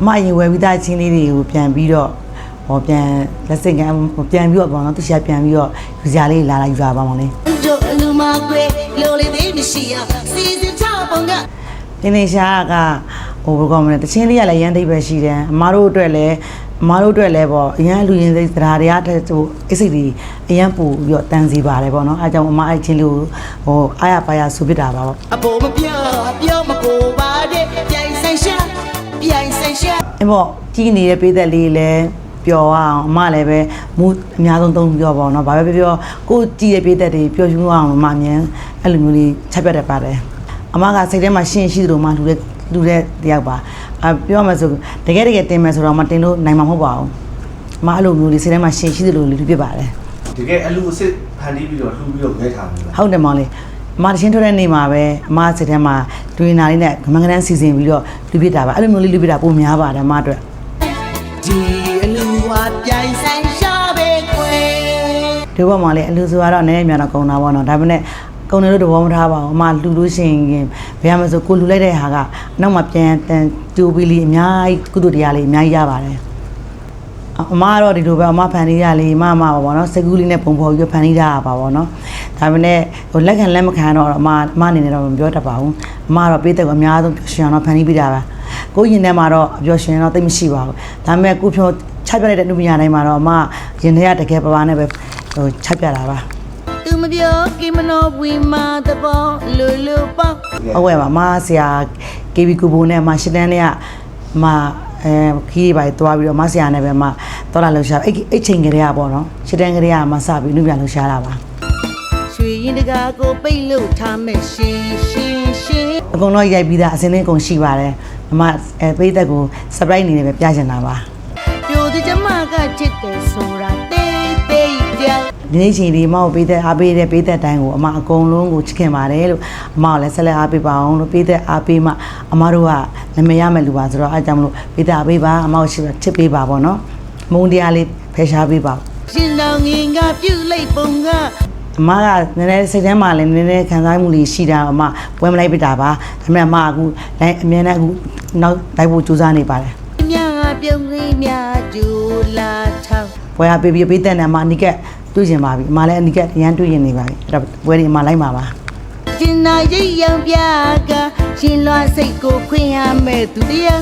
အမအရင်ဝယ်ပြီးသားချင်းလေးတွေကိုပြန်ပြီးတော့ဟောပြန်လက်စင်ကန်ပြန်ပြီးတော့ပေါ့နော်သူရှာပြန်ပြီးတော့ယူစရာလေးလာလာယူရပါမောင်လေးတို့အလူမကွယ်လိုလေးသေးမရှိရစီစဉ်ချပုံကတင်းနေရှာက ဟိုဘယ်ကောင်မလဲတချင်းလေးကလည်းရန်သိပ်ပဲရှိတယ်အမတို့အတွက်လည်းအမတို့အတွက်လည်းပေါ့အရန်လူရင်းစိတ်သဒ္ဓါတရားထက်ဟိုအစ်စိတ်တွေအရန်ပူပြီးတော့တန်စီပါတယ်ပေါ့နော်အဲကြောင့်အမအဲ့ချင်းလေးကိုဟိုအားရပါရဆူပစ်တာပါပေါ့အပေါ်မပြပြောမကိုပါတဲ့ပြိုင်ဆိုင်ရှာပြိုင်ဆိုင်ရှာအမေကြီးနေတဲ့ပေးသက်လေးလည်းပျော်အောင်အမလည်းပဲမူးအများဆုံးသုံးပြောပေါ့နော်ဘာပဲပြောပြောကိုကြည်ရပြည့်သက်တွေပျော်ရွှင်အောင်အမအမြန်အဲ့လိုမျိုးလေးချက်ပြတ်တတ်ပါတယ်အမကစိတ်ထဲမှာရှင်းရှိသလိုမှလူတဲ့ လူတဲ့တယောက်ပါအပြောမှဆိုတကယ်တကယ်တင်မယ်ဆိုတော့မတင်လို့နိုင်မှာမဟုတ်ပါဘူးအမအဲ့လိုမျိုးလေးစိတ်ထဲမှာရှင်းရှိသလိုလေးလူပြစ်ပါတယ်တကယ်အလူအစ်စ်ဖန်တီးပြီးတော့လှူပြီးတော့ငဲထားတယ်လားဟုတ်တယ်မောင်လေးအမတချင်းထွက်တဲ့နေ့မှာပဲအမစိတ်ထဲမှာတွင်နာလေးနဲ့ငမငနန်းစီစဉ်ပြီးတော့လူပြစ်တာပါအဲ့လိုမျိုးလေးလူပြစ်တာပုံများပါတယ်အမအတွက်ဒီအလူဟာပြိုင်ဆိုင်ရှာပဲကွယ်ဒီဘက်မှာလည်းအလူဆိုကတော့နည်းနည်းများတော့ကုန်တာပေါ့နော်ဒါပေမဲ့ ကုန်တယ်လို့တော့ဘောမထားပါဘူးအမလူလို့ရှိရင်ဘယ်မှာဆိုကိုလူလိုက်တဲ့ဟာကနောက်မှပြန်တန်တူပြီးလီအများကြီးကုသိုလ်တရားလေးအများကြီးရပါတယ်အမကတော့ဒီလိုပဲအမဖန်လေးရလေးအမအမပါပေါ့နော်စိတ်ကူးလေးနဲ့ပုံဖော်ပြီးဖန်လေးရပါပေါ့နော်ဒါပေမဲ့ဟိုလက်ခံလက်မခံတော့အမအမအနေနဲ့တော့မပြောတတ်ပါဘူးအမကတော့ပေးတဲ့ကအများဆုံးရှင်အောင်တော့ဖန်လေးပြတာပါကိုရင်ထဲမှာတော့အပြောရှင်တော့တိတ်မရှိပါဘူးဒါပေမဲ့ကိုဖြောချပြလိုက်တဲ့လူပညာတိုင်းမှာတော့အမရင်ထဲကတကယ်ပပါနဲ့ပဲဟိုချပြတာပါသူမ ပြောကိမနောဝီမာတဘောလူလူပေါ့ဟုတ်ကဲ့ပါမဆရာ KB ကူဘိုနဲ့မရှစ်တန်းနဲ့ကမအဲခီးတွေပါသွားပြီးတော့မဆရာနဲ့ပဲမတော်လာလှူရှာအဲ့အဲ့ချိန်ကလေးကပေါ့နော်ရှစ်တန်းကလေးကမစပြီးလူပြန်လှူရှာတာပါရွှေရင်တကာကိုပိတ်လို့ထားမယ်ရှင်ရှင်ရှင်အကုန်လုံးရိုက်ပြီးသားအစင်းလေးအကုန်ရှိပါတယ်အမအဲပိတ်သက်ကို surprise အနေနဲ့ပဲပြချင်တာပါပြိုဒီကျမကချစ်တယ်ဆိုတာတေးတေးပြောင်း ဒီနေ့ချိန်ဒီအမကိုပိတ်သက်အားပေးတဲ့ပိတ်သက်တိုင်းကိုအမအကုန်လုံးကိုချစ်ခင်ပါတယ်လို့အမကိုလည်းဆက်လက်အားပေးပါအောင်လို့ပိတ်သက်အားပေးမှအမတို့ကနာမည်ရမယ်လူပါဆိုတော့အားကြောင့်မလို့ပိတ်သက်အားပေးပါအမကိုချစ်ချစ်ပေးပါပေါ့နော်မုန်းတရားလေးဖယ်ရှားပေးပါရှင်တော်ငင်ကပြုတ်လိုက်ပုံကအမကနည်းနည်းစိတ်ထဲမှာလည်းနည်းနည်းခံစားမှုလေးရှိတာအမပွဲမလိုက်ပြတာပါဒါပေမဲ့အမအခုလိုက်အမြဲတမ်းအခုနောက်လိုက်ဖို့ကြိုးစားနေပါတယ်မြာပြုံးလေးများကျူလာထောင်း ပွဲကပေးပြီးပေးတဲ့နဲ့အမအနိကက်တွေ့ကျင်ပါပြီအမလည်းအနိကက်ရမ်းတွေ့ရင်နေပါပြီအဲ့တော့ပွဲဒီအမလိုက်ပါပါရှင်နာရိတ်ရောင်ပြကရှင်လွားစိတ်ကိုခွင့်ရမဲ့သူတရား